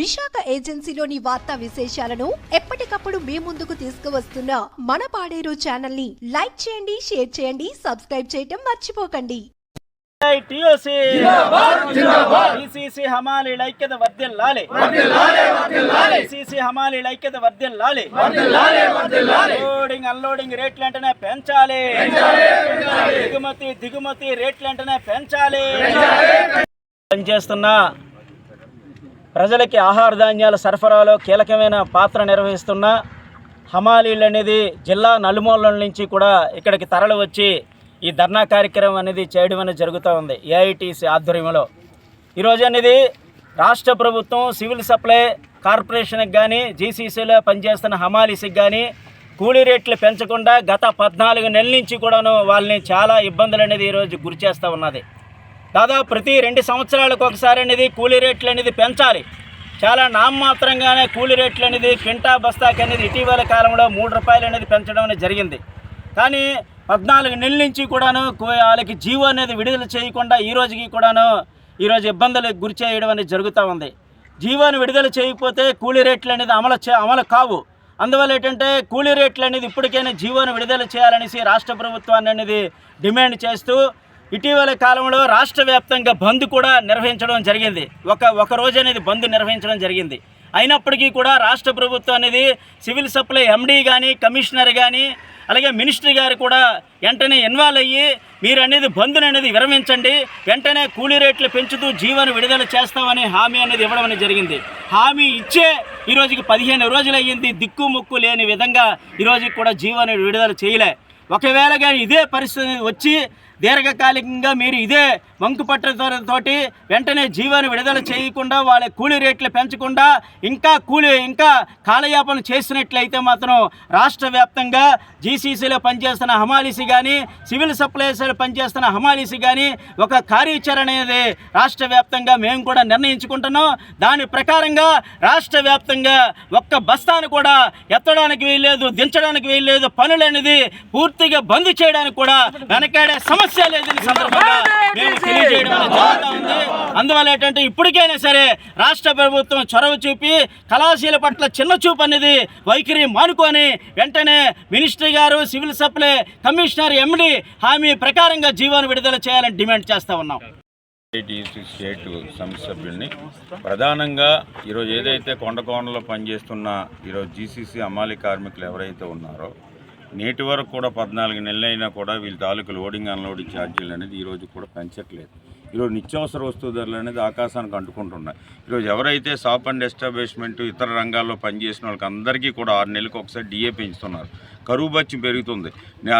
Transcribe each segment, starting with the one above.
విశాఖ ఏజెన్సీలోని వార్తా విశేషాలను ఎప్పటికప్పుడు మీ ముందుకు తీసుకువస్తున్న మన పాడేరు ఛానల్ని లైక్ చేయండి షేర్ చేయండి సబ్స్క్రైబ్ చేయటం మర్చిపోకండి. టిఓసి పిసిసి హమాలీల ఐక్యత వర్ధిల్లాలి! పిసిసి హమాలీల ఐక్యత వర్ధిల్లాలి! లోడింగ్ అన్లోడింగ్ రేట్లు వెంటనే పెంచాలి! దిగుమతి దిగుమతి రేట్లు వెంటనే పెంచాలి! పనిచేస్తున్న ప్రజలకి ఆహార ధాన్యాల సరఫరాలో కీలకమైన పాత్ర నిర్వహిస్తున్న హమాలీలు అనేది జిల్లా నలుమూలల నుంచి కూడా ఇక్కడికి తరలి వచ్చి ఈ ధర్నా కార్యక్రమం అనేది చేయడం అనేది జరుగుతూ ఉంది ఏఐటీసీ ఆధ్వర్యంలో. ఈరోజు అనేది రాష్ట్ర ప్రభుత్వం సివిల్ సప్లై కార్పొరేషన్కి కానీ జీసీసీలో పనిచేస్తున్న హమాలీస్కి కానీ కూలీ రేట్లు పెంచకుండా గత పద్నాలుగు నెలల నుంచి కూడాను వాళ్ళని చాలా ఇబ్బందులు అనేది ఈరోజు గురి చేస్తూ ఉన్నది. దాదాపు ప్రతి రెండు సంవత్సరాలకు ఒకసారి అనేది కూలీ రేట్లు అనేది పెంచాలి. చాలా నామమాత్రంగానే కూలీ రేట్లు అనేది క్వింటా బస్తాకి అనేది ఇటీవల కాలంలో మూడు రూపాయలు అనేది పెంచడం అనేది జరిగింది. కానీ పద్నాలుగు నెలల నుంచి కూడాను వాళ్ళకి జీవో అనేది విడుదల చేయకుండా ఈ రోజుకి కూడాను ఈరోజు ఇబ్బందులకు గురి చేయడం అనేది జరుగుతూ ఉంది. జీవోని విడుదల చేయకపోతే కూలీ రేట్లు అనేది అమలు చే అమలు కావు. అందువల్ల ఏంటంటే కూలీ రేట్లు అనేది ఇప్పటికైనా జీవోని విడుదల చేయాలనేసి రాష్ట్ర ప్రభుత్వాన్ని అనేది డిమాండ్ చేస్తూ ఇటీవల కాలంలో రాష్ట్ర వ్యాప్తంగా బంద్ కూడా నిర్వహించడం జరిగింది. ఒక ఒక రోజు అనేది బంద్ నిర్వహించడం జరిగింది. అయినప్పటికీ కూడా రాష్ట్ర ప్రభుత్వం అనేది సివిల్ సప్లై ఎండీ కానీ కమిషనర్ కానీ అలాగే మినిస్టర్ గారు కూడా వెంటనే ఇన్వాల్వ్ అయ్యి మీరు అనేది బంద్ను అనేది విరమించండి. వెంటనే కూలీ రేట్లు పెంచుతూ జీవన విడుదల చేస్తామని హామీ అనేది ఇవ్వడం అనేది జరిగింది. హామీ ఇచ్చే ఈ రోజుకి పదిహేను రోజులు అయ్యింది. దిక్కు ముక్కు లేని విధంగా ఈరోజుకి కూడా జీవన విడుదల చేయలే. ఒకవేళ కానీ ఇదే పరిస్థితి వచ్చి దీర్ఘకాలికంగా మీరు ఇదే వంకుపట్టతోటి వెంటనే జీవాన్ని విడుదల చేయకుండా వాళ్ళ కూలీ రేట్లు పెంచకుండా ఇంకా కూలీ ఇంకా కాలయాపన చేసినట్లయితే మాత్రం రాష్ట్ర వ్యాప్తంగా జీసీసీలో పనిచేస్తున్న హమాలిసి కానీ సివిల్ సప్లైస్లో పనిచేస్తున్న హమాలిసి కానీ ఒక కార్యాచరణ అనేది రాష్ట్ర వ్యాప్తంగా మేము కూడా నిర్ణయించుకుంటున్నాం. దాని ప్రకారంగా రాష్ట్ర వ్యాప్తంగా ఒక్క బస్తాను కూడా ఎత్తడానికి వీల్లేదు దించడానికి వీల్లేదు పనులు అనేది పూర్తిగా బంద్ చేయడానికి కూడా వెనకాడే సమస్య లేదని సందర్భంగా మేము తెలియజేయడం అనేది జరుగుతూ ఉంది. అందువల్ల ఏంటంటే ఇప్పటికైనా సరే రాష్ట్ర ప్రభుత్వం చొరవ చూపి కళాశీల పట్ల చిన్న చూపు అనేది వైఖరి మానుకొని వెంటనే మినిస్టర్ గారు సివిల్ సప్లై కమిషనర్ ఎండి హామీ ప్రకారంగా జీవోను విడుదల చేయాలని డిమాండ్ చేస్తా ఉన్నాం. ఐటీసీ స్టేట్ సభ్యుల్ని ప్రధానంగా ఈరోజు ఏదైతే కొండకోణలో పనిచేస్తున్న ఈరోజు జీసీసీ అమాలి కార్మికులు ఎవరైతే ఉన్నారో నేటి వరకు కూడా పద్నాలుగు నెలలైనా కూడా వీళ్ళ తాలూకు లోడింగ్ అన్లోడింగ్ ఛార్జీలు అనేది ఈరోజు కూడా పెంచట్లేదు. ఈరోజు నిత్యావసర వస్తువు ధరలు అనేది ఆకాశానికి అంటుకుంటున్నాయి. ఈరోజు ఎవరైతే షాప్ అండ్ ఎస్టాబ్లిష్మెంట్ ఇతర రంగాల్లో పనిచేసిన వాళ్ళకి అందరికీ కూడా ఆరు నెలలకు ఒకసారి డిఏ పెంచుతున్నారు. కరువు బచ్చి పెరుగుతుంది.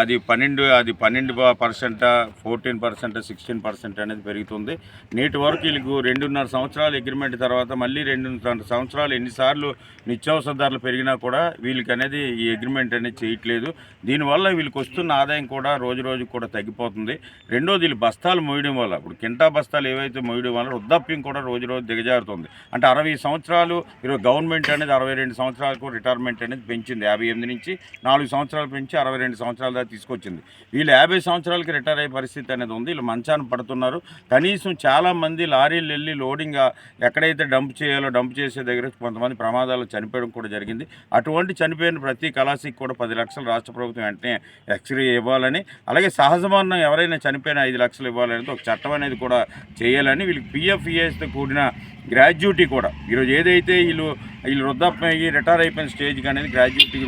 అది పన్నెండు అది పన్నెండు percent fourteen percent sixteen percent అనేది పెరుగుతుంది. నేటి వరకు వీళ్ళకు రెండున్నర సంవత్సరాల అగ్రిమెంట్ తర్వాత మళ్ళీ రెండున్నర సంవత్సరాలు ఎన్నిసార్లు నిత్యావసర ధరలు పెరిగినా కూడా వీళ్ళకి అనేది ఈ అగ్రిమెంట్ అనేది చేయట్లేదు. దీనివల్ల వీళ్ళకి వస్తున్న ఆదాయం కూడా రోజు రోజుకు కూడా తగ్గిపోతుంది. రెండోది వీళ్ళు బస్తాలు మోయడం వల్ల ఇప్పుడు కింటా బస్తాలు ఏవైతే మోయడం వల్ల వృద్ధాప్యం కూడా రోజు రోజు దిగజారుతుంది. అంటే అరవై సంవత్సరాలు ఈరోజు గవర్నమెంట్ అనేది అరవై రెండు సంవత్సరాలకు రిటైర్మెంట్ అనేది పెంచింది యాభై ఎనిమిది నుంచి నాలుగు సంవత్సరాలు పెంచి అరవై రెండు సంవత్సరాల దాకా తీసుకొచ్చింది. వీళ్ళు యాభై సంవత్సరాలకి రిటైర్ అయ్యే పరిస్థితి అనేది ఉంది. వీళ్ళు మంచాన పడుతున్నారు. కనీసం చాలామంది లారీలు వెళ్ళి లోడింగ్ ఎక్కడైతే డంప్ చేయాలో డంప్ చేసే దగ్గర కొంతమంది ప్రమాదాలు చనిపోయడం కూడా జరిగింది. అటువంటి చనిపోయిన ప్రతి కళాశికి కూడా పది లక్షలు రాష్ట్ర ప్రభుత్వం వెంటనే ఎక్స్రే ఇవ్వాలని అలాగే సహజ మరణం ఎవరైనా చనిపోయినా ఐదు లక్షలు ఇవ్వాలనేది ఒక చట్టం అనేది కూడా చేయాలని వీళ్ళకి పిఎఫ్ఈఎస్తో కూడిన గ్రాడ్యుటీ కూడా. ఈరోజు ఏదైతే వీళ్ళు వీళ్ళు వృద్ధాప్యం అయ్యి రిటైర్ అయిపోయిన స్టేజ్కి అనేది గ్రాడ్యుటీ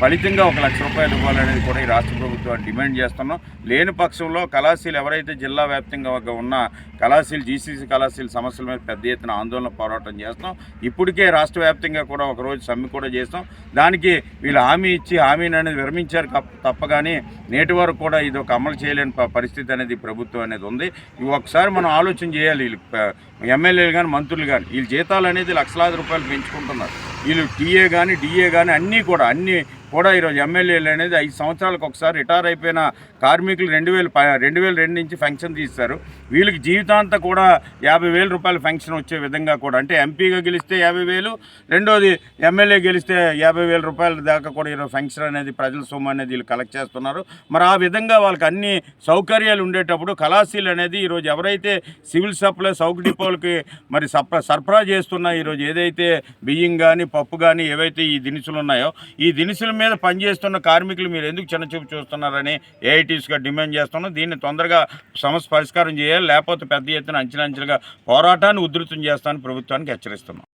ఫలితంగా ఒక లక్ష రూపాయలు ఇవ్వాలనేది కూడా ఈ రాష్ట్ర ప్రభుత్వం డిమాండ్ చేస్తున్నాం. లేని పక్షంలో కళాశీలు ఎవరైతే జిల్లా వ్యాప్తంగా ఒక ఉన్న కళాశీలు జీసీసీ కళాశీల సమస్యల మీద పెద్ద ఎత్తున ఆందోళన పోరాటం చేస్తాం ఇప్పటికే రాష్ట్ర వ్యాప్తంగా కూడా ఒక రోజు సమ్మె కూడా చేస్తాం. దానికి వీళ్ళు హామీ ఇచ్చి హామీని అనేది విరమించారు తప్ప కానీ నేటి వరకు కూడా ఇది ఒక అమలు చేయలేని పరిస్థితి అనేది ప్రభుత్వం అనేది ఉంది. ఇవి ఒకసారి మనం ఆలోచన చేయాలి. వీళ్ళు ఎమ్మెల్యేలు కానీ మంత్రులు కానీ వీళ్ళ జీతాలు అనేది లక్షలాది రూపాయలు పెంచుకుంటున్నారు. వీళ్ళు టీఏ కానీ డిఏ కానీ అన్నీ కూడా అన్నీ కూడా ఈరోజు ఎమ్మెల్యేలు అనేది ఐదు సంవత్సరాలకు ఒకసారి రిటైర్ అయిపోయిన కార్మికులు రెండు వేలు ప- రెండు వేల రెండు నుంచి ఫంక్షన్ తీస్తారు. వీళ్ళకి జీవితాంతా కూడా యాభై వేల రూపాయలు ఫంక్షన్ వచ్చే విధంగా కూడా అంటే ఎంపీగా గెలిస్తే యాభై వేలు రెండోది ఎమ్మెల్యే గెలిస్తే యాభై వేల రూపాయల దాకా కూడా ఈరోజు ఫంక్షన్ అనేది ప్రజల సొమ్ము అనేది వీళ్ళు కలెక్ట్ చేస్తున్నారు. మరి ఆ విధంగా వాళ్ళకి అన్ని సౌకర్యాలు ఉండేటప్పుడు కళాశీలు అనేది ఈరోజు ఎవరైతే సివిల్ సప్లై సౌక డిపోలకి మరి సప్ర సరఫరా చేస్తున్న ఈరోజు ఏదైతే బియ్యం కానీ పప్పు కానీ ఏవైతే ఈ దినుసులు ఉన్నాయో ఈ దినుసుల మీద పనిచేస్తున్న కార్మికులు మీరు ఎందుకు చిన్నచూపు చూస్తున్నారని ఏఐటీస్గా డిమాండ్ చేస్తున్నాం. దీన్ని తొందరగా సమస్య పరిష్కారం చేయాలి. లేకపోతే పెద్ద ఎత్తున అంచనా అంచనగా పోరాటాన్ని ఉధృతం చేస్తానని ప్రభుత్వానికి హెచ్చరిస్తున్నాం.